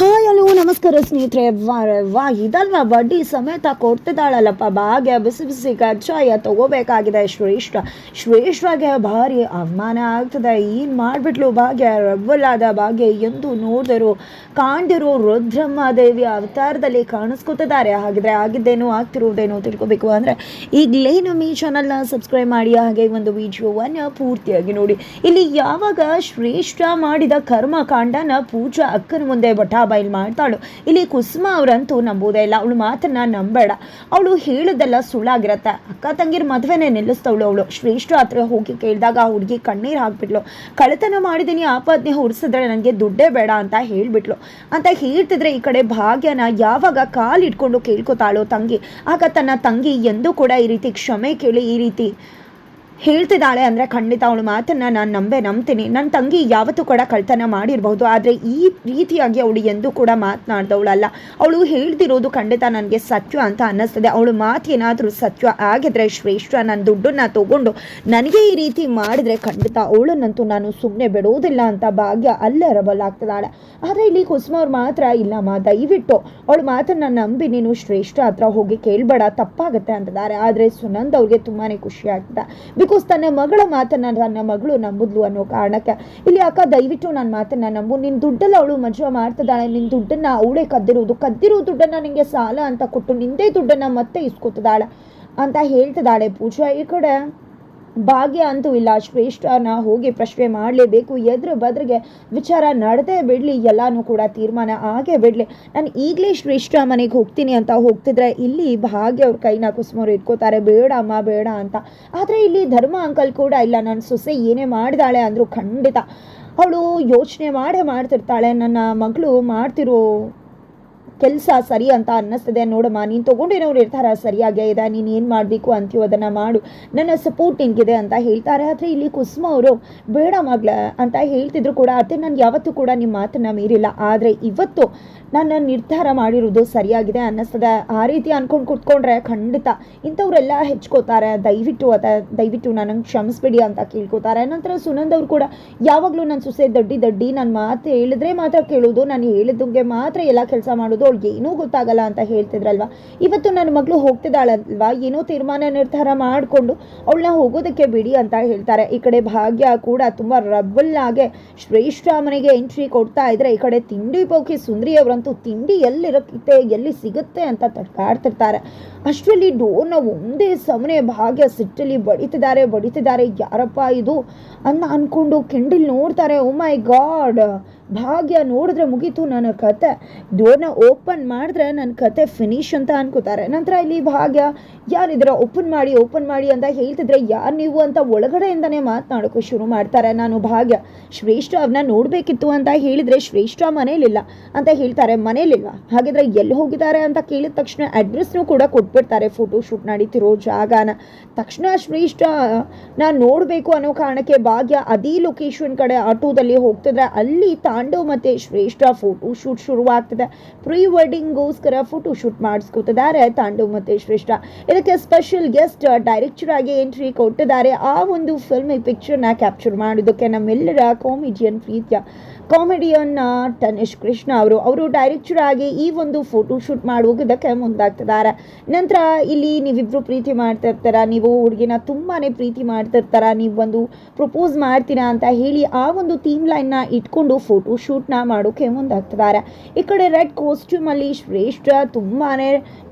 Hi hello ನಮಸ್ಕಾರ ಸ್ನೇಹಿತರೆ. ವಾ ಇದಲ್ವಾ? ಬಡ್ಡಿ ಸಮೇತ ಕೊಡ್ತಿದ್ದಾಳಲ್ಲಪ್ಪ. ಭಾಗ್ಯ, ಬಿಸಿ ಬಿಸಿ ಕಜ್ಜಾಯ ತಗೋಬೇಕಾಗಿದೆ. ಶ್ರೇಷ್ಠ ಶ್ರೇಷ್ಠಗೆ ಭಾರಿ ಅವಮಾನ ಆಗ್ತದೆ. ಏನು ಮಾಡಿಬಿಟ್ಲು ಭಾಗ್ಯ? ರಬ್ಬಲಾದ ಭಾಗ್ಯ ಎಂದು ನೋಡಿದರು, ಕಾಣ್ದಿರೋ ರುದ್ರಮ್ಮ ದೇವಿ ಅವತಾರದಲ್ಲಿ ಕಾಣಿಸ್ಕೊತಿದ್ದಾರೆ. ಹಾಗಿದ್ರೆ ಆಗಿದ್ದೇನೋ, ಆಗ್ತಿರುವುದೇನೋ ತಿಳ್ಕೊಬೇಕು ಅಂದರೆ, ಈಗಲೇ ನಮ್ಮ ಈ ಚಾನಲ್ನ ಸಬ್ಸ್ಕ್ರೈಬ್ ಮಾಡಿ, ಹಾಗೆ ಒಂದು ವಿಡಿಯೋವನ್ನು ಪೂರ್ತಿಯಾಗಿ ನೋಡಿ. ಇಲ್ಲಿ ಯಾವಾಗ ಶ್ರೇಷ್ಠ ಮಾಡಿದ ಕರ್ಮಕಾಂಡನ ಪೂಜಾ ಅಕ್ಕನ ಮುಂದೆ ಬಟಾ ಬಯಲು ಮಾಡ್ತಾಳು. ಇಲ್ಲಿ ಕುಸುಮ ಅವರಂತೂ ನಂಬೋದೇ ಇಲ್ಲ. ಅವಳು ಮಾತನ್ನ ನಂಬೇಡ. ಅವಳು ಹೇಳಿದೆಲ್ಲ ಸುಳ್ಳಾಗಿರತ್ತೆ. ಅಕ್ಕ ತಂಗಿರ ಮದುವೆನೇ ನಿಲ್ಲಿಸ್ತವಳು ಅವಳು. ಶ್ರೇಷ್ಠ ಹತ್ರ ಹೋಗಿ ಕೇಳಿದಾಗ ಆ ಹುಡುಗಿ ಕಣ್ಣೀರು ಹಾಕ್ಬಿಟ್ಲು. ಕಳ್ಳತನ ಮಾಡಿದ್ದೀನಿ ಆಪಾದನೆ ಹುಡ್ಸಿದ್ರೆ ನನಗೆ ದುಡ್ಡೇ ಬೇಡ ಅಂತ ಹೇಳ್ಬಿಟ್ಲು. ಅಂತ ಹೇಳ್ತಿದ್ರೆ ಈ ಕಡೆ ಭಾಗ್ಯನ ಯಾವಾಗ ಕಾಲಿಟ್ಕೊಂಡು ಕೇಳ್ಕೊತಾಳೋ ತಂಗಿ. ಆಗ ತನ್ನ ತಂಗಿ ಎಂದೂ ಕೂಡ ಈ ರೀತಿ ಕ್ಷಮೆ ಕೇಳಿ ಈ ರೀತಿ ಹೇಳ್ತಿದ್ದಾಳೆ ಅಂದರೆ ಖಂಡಿತ ಅವಳು ಮಾತನ್ನು ನಾನು ನಂಬೆ, ನಂಬ್ತೀನಿ. ನನ್ನ ತಂಗಿ ಯಾವತ್ತೂ ಕೂಡ ಕಳ್ತನ ಮಾಡಿರಬಹುದು, ಆದರೆ ಈ ರೀತಿಯಾಗಿ ಅವಳು ಎಂದೂ ಕೂಡ ಮಾತನಾಡ್ದವಳಲ್ಲ. ಅವಳು ಹೇಳ್ತಿರೋದು ಖಂಡಿತ ನನಗೆ ಸತ್ಯ ಅಂತ ಅನ್ನಿಸ್ತದೆ. ಅವಳು ಮಾತು ಏನಾದರೂ ಸತ್ಯ ಆಗಿದ್ರೆ ಶ್ರೇಷ್ಠ ನನ್ನ ದುಡ್ಡನ್ನು ತಗೊಂಡು ನನಗೆ ಈ ರೀತಿ ಮಾಡಿದರೆ ಖಂಡಿತ ಅವಳನ್ನಂತೂ ನಾನು ಸುಮ್ಮನೆ ಬಿಡೋದಿಲ್ಲ ಅಂತ ಭಾಗ್ಯ ಅಲ್ಲೇ ರಬಲ್ ಆಗ್ತಿದ್ದಾಳೆ. ಆದರೆ ಇಲ್ಲಿ ಕುಸುಮ ಅವ್ರು ಮಾತ್ರ ಇಲ್ಲಮ್ಮ ದಯವಿಟ್ಟು ಅವಳು ಮಾತನ್ನು ನಂಬಿ ನೀನು ಶ್ರೇಷ್ಠ ಹತ್ರ ಹೋಗಿ ಕೇಳಬೇಡ, ತಪ್ಪಾಗುತ್ತೆ ಅಂತಿದ್ದಾರೆ. ಆದರೆ ಸುನಂದ್ ಅವ್ರಿಗೆ ತುಂಬಾ ಖುಷಿ ಆಗ್ತದೆ. ಬಿಕಾಸ್ ತನ್ನ ಮಗಳ ಮಾತನ್ನ ನನ್ನ ಮಗಳು ನಂಬುದ್ಲು ಅನ್ನೋ ಕಾರಣಕ್ಕೆ. ಇಲ್ಲಿ ಅಕ್ಕ, ದಯವಿಟ್ಟು ನನ್ನ ಮಾತನ್ನ ನಂಬು. ನಿನ್ನ ದುಡ್ಡಲ್ಲಿ ಅವಳು ಮಜಾ ಮಾಡ್ತದಾಳೆ ನಿನ್ನ ದುಡ್ಡನ್ನ ಅವಳೇ ಕದ್ದಿರೋದು. ಕದ್ದಿರೋ ದುಡ್ಡನ್ನ ನಿಂಗೆ ಸಾಲ ಅಂತ ಕೊಟ್ಟು ನಿಂದೇ ದುಡ್ಡನ್ನ ಮತ್ತೆ ಇಸ್ಕೊತಿದ್ದಾಳೆ ಅಂತ ಹೇಳ್ತದಾಳೆ ಪೂಜಾ ಈ ಕಡೆ. ಭಾಗ್ಯ ಅಂತೂ ಇಲ್ಲ. ಶ್ರೇಷ್ಠನ ಹೋಗಿ ಪ್ರಶ್ನೆ ಮಾಡಲೇಬೇಕು. ಎದುರು ಬದ್ರಿಗೆ ವಿಚಾರ ನಡೆದೇ ಬಿಡಲಿ, ಎಲ್ಲನೂ ಕೂಡ ತೀರ್ಮಾನ ಆಗೇ ಬಿಡಲಿ. ನಾನು ಈಗಲೇ ಶ್ರೇಷ್ಠ ಮನೆಗೆ ಹೋಗ್ತೀನಿ ಅಂತ ಹೋಗ್ತಿದ್ರೆ ಇಲ್ಲಿ ಭಾಗ್ಯ ಅವ್ರ ಕೈನ ಕುಸುಮವ್ರು ಇಟ್ಕೋತಾರೆ. ಬೇಡ ಅಮ್ಮ ಬೇಡ ಅಂತ. ಆದರೆ ಇಲ್ಲಿ ಧರ್ಮ ಅಂಕಲ್ ಕೂಡ ಇಲ್ಲ. ನನ್ನ ಸೊಸೆ ಏನೇ ಮಾಡಿದಾಳೆ ಅಂದರೂ ಖಂಡಿತ ಅವಳು ಯೋಚನೆ ಮಾಡೇ ಮಾಡ್ತಿರ್ತಾಳೆ. ನನ್ನ ಮಗಳು ಮಾಡ್ತಿರೋ ಕೆಲಸ ಸರಿ ಅಂತ ಅನ್ನಿಸ್ತದೆ. ನೋಡಮ್ಮ, ನೀನು ತೊಗೊಂಡಿರೋರು ಇರ್ತಾರ ಸರಿಯಾಗೇ ಇದೆ ನೀನು ಏನು ಮಾಡಬೇಕು ಅಂತೀವೋ ಅದನ್ನು ಮಾಡು. ನನ್ನ ಸಪೋರ್ಟ್ ನಿನಗಿದೆ ಅಂತ ಹೇಳ್ತಾರೆ. ಆದರೆ ಇಲ್ಲಿ ಕುಸುಮ ಅವರು, ಬೇಡ ಮಗಳ ಅಂತ ಹೇಳ್ತಿದ್ರು ಕೂಡ. ಅದೇ ನಾನು ಯಾವತ್ತೂ ಕೂಡ ನಿಮ್ಮ ಮಾತನ್ನು ಮೀರಿಲ್ಲ. ಆದರೆ ಇವತ್ತು ನಾನು ನಿರ್ಧಾರ ಮಾಡಿರೋದು ಸರಿಯಾಗಿದೆ ಅನ್ನಿಸ್ತದೆ. ಆ ರೀತಿ ಅಂದ್ಕೊಂಡು ಕುತ್ಕೊಂಡ್ರೆ ಖಂಡಿತ ಇಂಥವರೆಲ್ಲ ಹೆಚ್ಕೋತಾರೆ. ದಯವಿಟ್ಟು ಅದ, ದಯವಿಟ್ಟು ನನಗೆ ಕ್ಷಮಿಸ್ಬಿಡಿ ಅಂತ ಕೇಳ್ಕೊತಾರೆ. ನಂತರ ಸುನಂದ್ ಅವ್ರು ಕೂಡ, ಯಾವಾಗಲೂ ನನ್ನ ಸೊಸೆ ದಡ್ಡಿ ದಡ್ಡಿ ನನ್ನ ಮಾತು ಹೇಳಿದ್ರೆ ಮಾತ್ರ ಕೇಳೋದು. ನಾನು ಹೇಳಿದಂಗೆ ಮಾತ್ರ ಎಲ್ಲ ಕೆಲಸ ಮಾಡೋದು. ಅವ್ಳಿಗೆ ಏನೂ ಗೊತ್ತಾಗಲ್ಲ ಅಂತ ಹೇಳ್ತಿದ್ರಲ್ವ? ಇವತ್ತು ನನ್ನ ಮಗಳು ಹೋಗ್ತಿದ್ದಾಳಲ್ವಾ? ಏನೋ ತೀರ್ಮಾನ ನಿರ್ಧಾರ ಮಾಡಿಕೊಂಡು ಅವಳನ್ನ ಹೋಗೋದಕ್ಕೆ ಬಿಡಿ ಅಂತ ಹೇಳ್ತಾರೆ. ಈ ಕಡೆ ಭಾಗ್ಯ ಕೂಡ ತುಂಬ ರಬ್ಬಲ್ ಆಗೇ ಶ್ರೇಷ್ಠ ಮನೆಗೆ ಎಂಟ್ರಿ ಕೊಡ್ತಾ ಇದ್ರೆ ಈ ಕಡೆ ತಿಂಡಿ ಪೋಕಿ ಸುಂದ್ರಿ ಅವರಂತೂ ತಿಂಡಿ ಎಲ್ಲಿರುತ್ತೆ, ಎಲ್ಲಿ ಸಿಗುತ್ತೆ ಅಂತ ತಡ್ಕಾಡ್ತಿರ್ತಾರೆ. ಅಷ್ಟರಲ್ಲಿ ಡೋರ್ನ ಒಂದೇ ಸಮನೆ ಭಾಗ್ಯ ಸಿಟ್ಟಲ್ಲಿ ಬಡಿತಿದ್ದಾರೆ ಬಡಿತಿದ್ದಾರೆ. ಯಾರಪ್ಪ ಇದು? ಅನ್ನ ಅನ್ಕೊಂಡು ಕೆಂಡಿಲ್ ನೋಡ್ತಾರೆ. ಓ ಮೈ ಗಾಡ್ ಭಾಗ್ಯ ನೋಡಿದ್ರೆ ಮುಗೀತು ನನ್ನ ಕತೆ. ಡೋರ್ನ ಓಪನ್ ಮಾಡಿದ್ರೆ ನನ್ನ ಕತೆ ಫಿನಿಶ್ ಅಂತ ಅನ್ಕೋತಾರೆ. ನಂತರ ಇಲ್ಲಿ ಭಾಗ್ಯ, ಯಾರಿದ್ರೆ ಓಪನ್ ಮಾಡಿ ಓಪನ್ ಮಾಡಿ ಅಂತ ಹೇಳ್ತಿದ್ರೆ ಯಾರು ನೀವು ಅಂತ ಒಳಗಡೆಯಿಂದನೇ ಮಾತನಾಡೋಕೆ ಶುರು ಮಾಡ್ತಾರೆ. ನಾನು ಭಾಗ್ಯ, ಶ್ರೇಷ್ಠ ಅವನ್ನ ನೋಡಬೇಕಿತ್ತು ಅಂತ ಹೇಳಿದರೆ ಶ್ರೇಷ್ಠ ಮನೇಲಿಲ್ಲ ಅಂತ ಹೇಳ್ತಾರೆ. ಮನೇಲಿಲ್ಲ. ಹಾಗಿದ್ರೆ ಎಲ್ಲಿ ಹೋಗಿದ್ದಾರೆ ಅಂತ ಕೇಳಿದ ತಕ್ಷಣ ಅಡ್ರೆಸ್ನೂ ಕೂಡ ಕೊಟ್ಬಿಡ್ತಾರೆ. ಫೋಟೋ ಶೂಟ್ ನಡೀತಿರೋ ಜಾಗನ. ತಕ್ಷಣ ಶ್ರೇಷ್ಠ, ನಾನು ನೋಡಬೇಕು ಅನ್ನೋ ಕಾರಣಕ್ಕೆ ಭಾಗ್ಯ ಅದೇ ಲೊಕೇಶನ್ ಕಡೆ ಆಟೋದಲ್ಲಿ ಹೋಗ್ತಿದ್ರೆ ಅಲ್ಲಿ ತಾಂಡವ್ ಮತ್ತು ಶ್ರೇಷ್ಠ ಫೋಟೋ ಶೂಟ್ ಶುರುವಾಗ್ತದೆ. ಪ್ರೀ ವೆಡ್ಡಿಂಗ್ಗೋಸ್ಕರ ಫೋಟೋ ಶೂಟ್ ಮಾಡಿಸ್ಕೊತಿದ್ದಾರೆ ತಾಂಡವ್ ಮತ್ತು ಶ್ರೇಷ್ಠ. ಇದಕ್ಕೆ ಸ್ಪೆಷಲ್ ಗೆಸ್ಟ್ ಡೈರೆಕ್ಟರ್ ಆಗಿ ಎಂಟ್ರಿ ಕೊಟ್ಟಿದ್ದಾರೆ. ಆ ಒಂದು ಫಿಲ್ಮ್ ಪಿಕ್ಚರ್ನ ಕ್ಯಾಪ್ಚರ್ ಮಾಡೋದಕ್ಕೆ ನಮ್ಮೆಲ್ಲರ ಕಾಮಿಡಿಯನ್ ಪ್ರೀತಿಯ. ಕಾಮಿಡಿಯನ್ ತನಿಷ್ ಕೃಷ್ಣ ಅವರು ಅವರು ಡೈರೆಕ್ಟರ್ ಆಗಿ ಈ ಒಂದು ಫೋಟೋ ಶೂಟ್ ಮಾಡುವುದಕ್ಕೆ ಮುಂದಾಗ್ತಿದ್ದಾರೆ. ನಂತರ ಇಲ್ಲಿ ನೀವಿಬ್ರು ಪ್ರೀತಿ ಮಾಡ್ತಿರ್ತಾರ? ನೀವು ಹುಡುಗಿನ ತುಂಬಾ ಪ್ರೀತಿ ಮಾಡ್ತಿರ್ತಾರ? ನೀವು ಒಂದು ಪ್ರಪೋಸ್ ಮಾಡ್ತೀರಾ ಅಂತ ಹೇಳಿ ಆ ಒಂದು ಥೀಮ್ ಲೈನ್ನ ಇಟ್ಕೊಂಡು ಫೋಟೋ ಶೂಟ್ನ ಮಾಡೋಕೆ ಮುಂದಾಗ್ತಿದ್ದಾರೆ. ಈ ಕಡೆ ರೆಡ್ ಕಾಸ್ಟ್ಯೂಮಲ್ಲಿ ಶ್ರೇಷ್ಠ ತುಂಬಾ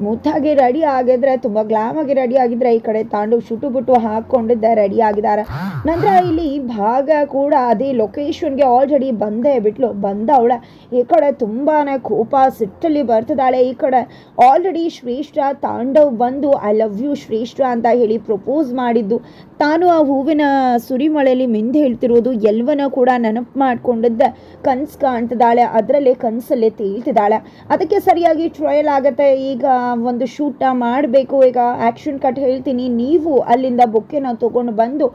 ಮುತ್ತಾಗಿ ರೆಡಿ ಆಗಿದ್ರೆ, ತುಂಬ ಗ್ಲಾಮ್ ಆಗಿ ರೆಡಿ ಆಗಿದ್ರೆ ಈ ಕಡೆ ತಾಂಡು ಶುಟು ಬಿಟ್ಟು ಹಾಕೊಂಡಿದ್ದ ರೆಡಿ ಆಗಿದ್ದಾರೆ. ನಂತರ ಇಲ್ಲಿ ಭಾಗ ಕೂಡ ಅದೇ ಲೊಕೇಶನ್ಗೆ ಆಲ್ರೆಡಿ ಬಂದೇ ಬಿಟ್ಲು ಬಂದವಳ ಈ ಕಡೆ ತುಂಬಾ ಕೋಪ ಸಿಟ್ಟಲ್ಲಿ ಬರ್ತಿದ್ದಾಳೆ. ಈ ಕಡೆ ಆಲ್ರೆಡಿ ಶ್ರೇಷ್ಠ, ತಾಂಡವ್ ಬಂದು, ಐ ಲವ್ ಯು ಶ್ರೇಷ್ಠ ಅಂತ ಹೇಳಿ ಪ್ರಪೋಸ್ ಮಾಡಿದ್ದು. ತಾನು ಆ ಹೂವಿನ ಸುರಿಮಳೆಯಲ್ಲಿ ಮಿಂದು ಹೇಳ್ತಿರೋದು ಎಲ್ಲವನ್ನ ಕೂಡ ನೆನಪು ಮಾಡ್ಕೊಂಡಿದ್ದೆ. ಕನ್ಸು ಕಾಣ್ತಿದ್ದಾಳೆ ಅದರಲ್ಲೇ ಕನಸಲ್ಲೇ ತೇಳ್ತಿದ್ದಾಳೆ ಅದಕ್ಕೆ ಸರಿಯಾಗಿ ಟ್ರಯಲ್ ಆಗುತ್ತೆ. ಈಗ ಒಂದು ಶೂಟ ಮಾಡಬೇಕು. ಈಗ ಆ್ಯಕ್ಷನ್ ಕಟ್ ಹೇಳ್ತೀನಿ. ನೀವು ಅಲ್ಲಿಂದ ಬೊಕ್ಕೆನ ತೊಗೊಂಡು ಬಂದು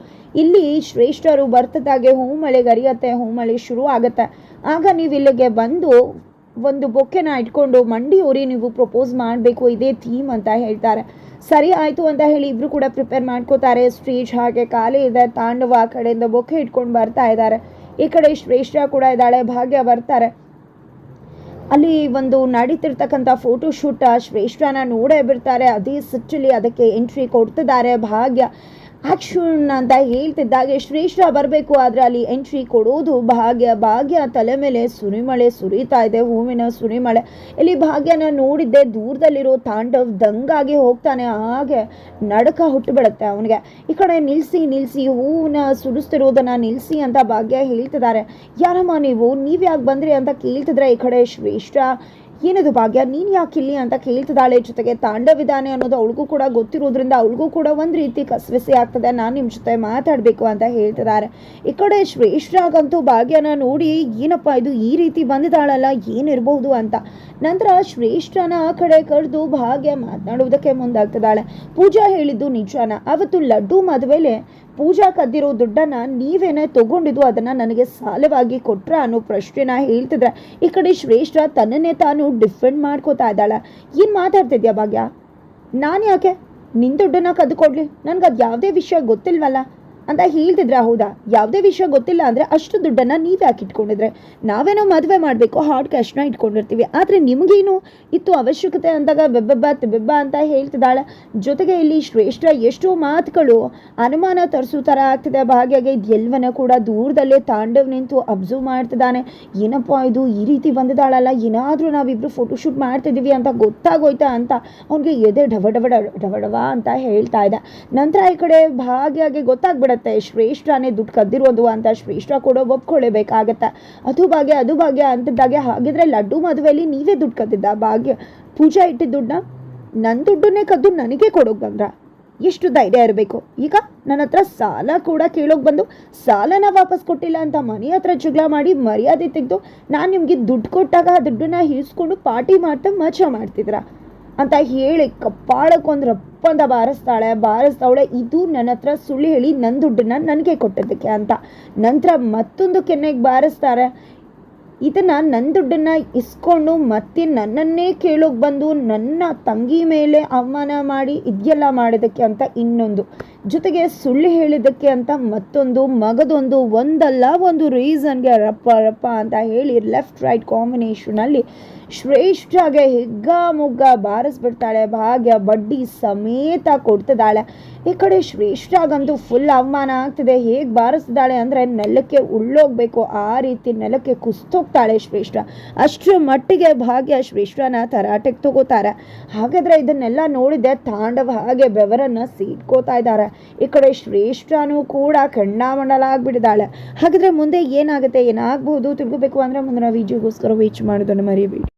ಇಲ್ಲಿ ಶ್ರೇಷ್ಠರು ಬರ್ತದಾಗೆ ಹೂಮಳೆ ಗರಿಯತ್ತೆ. ಹೂಮಳೆ ಶುರು ಆಗುತ್ತೆ. ಆಗ ನೀವು ಇಲ್ಲಿಗೆ ಬಂದು ಒಂದು ಬೊಕ್ಕೆನ ಇಟ್ಕೊಂಡು ಮಂಡಿ ಊರಿ ನೀವು ಪ್ರಪೋಸ್ ಮಾಡಬೇಕು. ಇದೇ ಥೀಮ್ ಅಂತ ಹೇಳ್ತಾರೆ. ಸರಿ ಆಯಿತು ಅಂತ ಹೇಳಿ ಇಬ್ಬರು ಕೂಡ ಪ್ರಿಪೇರ್ ಮಾಡ್ಕೋತಾರೆ. ಸ್ಟೇಜ್ ಹಾಗೆ ಖಾಲಿ ಇದೆ. ತಾಂಡವ ಆ ಕಡೆಯಿಂದ ಬೊಕ್ಕೆ ಇಟ್ಕೊಂಡು ಬರ್ತಾ ಇದ್ದಾರೆ. ಈ ಕಡೆ ಶ್ರೇಷ್ಠ ಕೂಡ ಇದ್ದಾಳೆ, ಭಾಗ್ಯ ಬರ್ತಾರೆ. ಅಲ್ಲಿ ಒಂದು ನಡೀತಿರ್ತಕ್ಕಂಥ ಫೋಟೋ ಶೂಟ ಶ್ರೇಷ್ಠನ ನೋಡೇ ಬಿಡ್ತಾರೆ. ಅದೇ ಸಚ್ಚಲಿ ಅದಕ್ಕೆ ಎಂಟ್ರಿ ಕೊಡ್ತಿದ್ದಾರೆ, ಭಾಗ್ಯ. ಆಕ್ಷನ್ ಅಂತ ಹೇಳ್ತಿದ್ದಾಗೆ ಶ್ರೇಷ್ಠ ಬರಬೇಕು, ಆದರೆ ಅಲ್ಲಿ ಎಂಟ್ರಿ ಕೊಡೋದು ಭಾಗ್ಯ. ಭಾಗ್ಯ ತಲೆ ಮೇಲೆ ಸುರಿಮಳೆ ಸುರಿತಾ ಇದೆ, ಹೂವಿನ ಸುರಿಮಳೆ. ಇಲ್ಲಿ ಭಾಗ್ಯನ ನೋಡಿದ್ದೆ ದೂರದಲ್ಲಿರೋ ತಾಂಡವ್ ದಂಗಾಗಿ ಹೋಗ್ತಾನೆ, ಹಾಗೆ ನಡಕ ಹುಟ್ಟುಬಿಡುತ್ತೆ ಅವನಿಗೆ. ಈ ಕಡೆ ನಿಲ್ಲಿಸಿ ನಿಲ್ಲಿಸಿ ಹೂವನ್ನ ಸುರಿಸ್ತಿರೋದನ್ನ ನಿಲ್ಲಿಸಿ ಅಂತ ಭಾಗ್ಯ ಹೇಳ್ತಿದ್ದಾರೆ. ಯಾರಮ್ಮ ನೀವು? ನೀವು ಬಂದ್ರಿ ಅಂತ ಕೇಳ್ತಿದ್ರೆ ಈ ಕಡೆ ಶ್ರೇಷ್ಠ ಏನದು ಭಾಗ್ಯ? ನೀನು ಯಾಕೆ ಇಲ್ಲಿ ಅಂತ ಕೇಳ್ತಿದ್ದಾಳೆ ಜೊತೆಗೆ ತಾಂಡವಿದ್ದಾನೆ ಅನ್ನೋದು ಅವಳಿಗೂ ಕೂಡ ಗೊತ್ತಿರೋದ್ರಿಂದ ಅವಳಿಗೂ ಕೂಡ ಒಂದು ರೀತಿ ಕಸವಿಸಿ ಆಗ್ತದೆ. ನಾನು ನಿಮ್ಮ ಜೊತೆ ಮಾತಾಡಬೇಕು ಅಂತ ಹೇಳ್ತಿದ್ದಾರೆ. ಈ ಕಡೆ ಶ್ರೇಷ್ಠಾಗಂತೂ ಭಾಗ್ಯನ ನೋಡಿ, ಏನಪ್ಪ ಇದು? ಈ ರೀತಿ ಬಂದಿದ್ದಾಳಲ್ಲ? ಏನಿರಬಹುದು ಅಂತ. ನಂತರ ಶ್ರೇಷ್ಠನ ಆ ಕಡೆ ಕರೆದು ಭಾಗ್ಯ ಮಾತನಾಡುವುದಕ್ಕೆ ಮುಂದಾಗ್ತಿದ್ದಾಳೆ. ಪೂಜಾ ಹೇಳಿದ್ದು ನಿಜಾನ. ಅವತ್ತು ಲಡ್ಡು ಮದುವೆಲೆ ಪೂಜಾ ಕದ್ದಿರೋ ದುಡ್ಡನ್ನ ನೀವೇನೇ ತಗೊಂಡಿದ್ದು ಅದನ್ನ ನನಗೆ ಸಾಲವಾಗಿ ಕೊಟ್ರ ಅನ್ನೋ ಪ್ರಶ್ನೆನ ಹೇಳ್ತಿದ್ರೆ ಈ ಕಡೆ ಶ್ರೇಷ್ಠ ತನ್ನನ್ನೇ ತಾನು ಡಿಫೆಂಡ್ ಮಾಡ್ಕೋತಾ ಇದ್ದಾಳೆ. ಏನು ಮಾತಾಡ್ತಿದ್ಯಾ ಭಾಗ್ಯ? ನಾನು ಯಾಕೆ? ನಿನ್ನ ದುಡ್ಡನ್ನ ಕದ್ದು ಕೊಡ್ಲಿ ನನ್ಗೆ ಅದು ಯಾವುದೇ ವಿಷಯ ಗೊತ್ತಿಲ್ವಲ್ಲ. ಅಂತ ಹೇಳ್ತಿದ್ರೆ ಹೌದಾ? ಯಾವುದೇ ವಿಷಯ ಗೊತ್ತಿಲ್ಲ ಅಂದರೆ ಅಷ್ಟು ದುಡ್ಡನ್ನು ನೀವು ಯಾಕೆ ಇಟ್ಕೊಂಡಿದ್ರೆ? ನಾವೇನೋ ಮದುವೆ ಮಾಡಬೇಕು ಹಾರ್ಡ್ ಕ್ಯಾಶ್ನ ಇಟ್ಕೊಂಡಿರ್ತೀವಿ. ಆದರೆ ನಿಮಗೇನು ಇತ್ತು ಅವಶ್ಯಕತೆ ಅಂದಾಗ ಬೆಬ್ಬೆಬ್ಬ ಬೆಬ್ಬಾ ಅಂತ ಹೇಳ್ತಿದ್ದಾಳೆ. ಜೊತೆಗೆ ಇಲ್ಲಿ ಶ್ರೇಷ್ಠ ಎಷ್ಟೋ ಮಾತುಗಳು ಅನುಮಾನ ತರಿಸೋ ಥರ ಆಗ್ತಿದೆ. ಭಾಗ್ಯಗೆ ಎಲ್ವನ ಕೂಡ ದೂರದಲ್ಲೇ ತಾಂಡವ್ ನಿಂತು ಅಬ್ಸರ್ವ್ ಮಾಡ್ತಿದ್ದಾನೆ. ಏನಪ್ಪ ಇದು? ಈ ರೀತಿ ಬಂದಿದ್ದಾಳಲ್ಲ, ಏನಾದರೂ ನಾವಿಬ್ಬರು ಫೋಟೋಶೂಟ್ ಮಾಡ್ತಿದ್ದೀವಿ ಅಂತ ಗೊತ್ತಾಗೋಯ್ತಾ ಅಂತ ಅವನಿಗೆ ಎದೆ ಡವ ಡವ ಡವ ಡವ ಅಂತ ಹೇಳ್ತಾ ಇದ್ದ. ನಂತರ ಈ ಕಡೆ ಭಾಗ್ಯಗೆ ಗೊತ್ತಾಗ್ಬಿಡುತ್ತೆ ಶ್ರೇಷ್ಠನೇ ದುಡ್ಡು ಕದ್ದಿರೋದು ಅಂತ ಶ್ರೇಷ್ಠ ಕೂಡ ಒಪ್ಕೊಳ್ಳೇಬೇಕಾಗತ್ತೆ ಅದು ಭಾಗ್ಯ ಅದು ಭಾಗ್ಯ ಅಂತದ್ದಾಗೆ ಹಾಗಿದ್ರೆ ಲಡ್ಡು ಮದುವೆಯಲ್ಲಿ ನೀವೇ ದುಡ್ಡು ಕದ್ದಿದ್ದ. ಭಾಗ್ಯ, ಪೂಜಾ ಇಟ್ಟಿದ್ದ ದುಡ್ಡನ್ನ ನನ್ನ ದುಡ್ಡನ್ನೇ ಕದ್ದು ನನಗೆ ಕೊಡೋಕೆ ಬಂದ್ರ? ಎಷ್ಟು ಧೈರ್ಯ ಇರಬೇಕು. ಈಗ ನನ್ನ ಹತ್ರ ಸಾಲ ಕೂಡ ಕೇಳೋಕೆ ಬಂದು ಸಾಲನ ವಾಪಸ್ ಕೊಟ್ಟಿಲ್ಲ ಅಂತ ಮನೆ ಹತ್ರ ಜಗಳ ಮಾಡಿ ಮರ್ಯಾದೆ ತೆಗೆದು ನಾನು ನಿಮಗೆ ದುಡ್ಡು ಕೊಟ್ಟಾಗ ಆ ದುಡ್ಡನ್ನ ಹಿಡಿಸ್ಕೊಂಡು ಪಾರ್ಟಿ ಮಾಡ್ತಾ ಮಜಾ ಮಾಡ್ತಿದ್ರ? ಅಂತ ಹೇಳಿ ಕಪ್ಪಾಳಕ್ಕೊಂದು ರಪ್ಪ ಅಂತ ಬಾರಿಸ್ತಾಳೆ. ಬಾರಿಸ್ತಾವಳೆ, ಇದು ನನ್ನ ಹತ್ರ ಸುಳ್ಳು ಹೇಳಿ ನನ್ನ ದುಡ್ಡನ್ನ ನನಗೆ ಕೊಟ್ಟದಕ್ಕೆ ಅಂತ. ನಂತರ ಮತ್ತೊಂದು ಕೆನ್ನೆಗೆ ಬಾರಿಸ್ತಾರೆ. ಇದನ್ನ ನನ್ನ ದುಡ್ಡನ್ನ ಇಸ್ಕೊಂಡು ಮತ್ತೆ ನನ್ನನ್ನೇ ಕೇಳೋಕೆ ಬಂದು ನನ್ನ ತಂಗಿ ಮೇಲೆ ಅವಮಾನ ಮಾಡಿ ಇದೆಲ್ಲ ಮಾಡಿದ್ದಕ್ಕೆ ಅಂತ ಇನ್ನೊಂದು. ಜೊತೆಗೆ ಸುಳ್ಳು ಹೇಳಿದ್ದಕ್ಕೆ ಅಂತ ಮತ್ತೊಂದು, ಮಗದೊಂದು, ಒಂದಲ್ಲ ಒಂದು ರೀಸನ್ಗೆ ರಪ್ಪ ರಪ್ಪ ಅಂತ ಹೇಳಿ ಲೆಫ್ಟ್ ರೈಟ್ ಕಾಂಬಿನೇಷನಲ್ಲಿ ಶ್ರೇಷ್ಠಗೆ ಹಿಗ್ಗ ಮುಗ್ಗ ಬಾರಿಸ್ಬಿಡ್ತಾಳೆ. ಭಾಗ್ಯ ಬಡ್ಡಿ ಸಮೇತ ಕೊಡ್ತಿದ್ದಾಳೆ. ಈ ಕಡೆ ಶ್ರೇಷ್ಠಾಗಂತೂ ಫುಲ್ ಅವಮಾನ ಆಗ್ತಿದೆ. ಹೇಗೆ ಬಾರಿಸ್ತಿದ್ದಾಳೆ ಅಂದರೆ ನೆಲಕ್ಕೆ ಉಳ್ಳೋಗ್ಬೇಕು. ಆ ರೀತಿ ನೆಲಕ್ಕೆ ಕುಸ್ತೋಗ್ತಾಳೆ ಶ್ರೇಷ್ಠ. ಅಷ್ಟರ ಮಟ್ಟಿಗೆ ಭಾಗ್ಯ ಶ್ರೇಷ್ಠನ ತರಾಟೆಗೆ ತಗೋತಾರೆ. ಹಾಗಾದ್ರೆ ಇದನ್ನೆಲ್ಲ ನೋಡಿದೆ ತಾಂಡವ ಹಾಗೆ ಬೆವರನ್ನ ಸೀಟ್ಕೋತಾ ಇದ್ದಾರೆ. ಈ ಕಡೆ ಶ್ರೇಷ್ಠನೂ ಕೂಡ ಕಣ್ಣಾಮಂಡಲ ಆಗ್ಬಿಟ್ಟಿದ್ದಾಳೆ. ಹಾಗಿದ್ರೆ ಮುಂದೆ ಏನಾಗುತ್ತೆ ಏನಾಗಬಹುದು ತಿಳ್ಕೊಬೇಕು ಅಂದರೆ ಮುಂದಿನ ವಿಜಯಗೋಸ್ಕರ ವೀಚ್ ಮಾಡೋದನ್ನು ಮರಿಬೇಡಿ.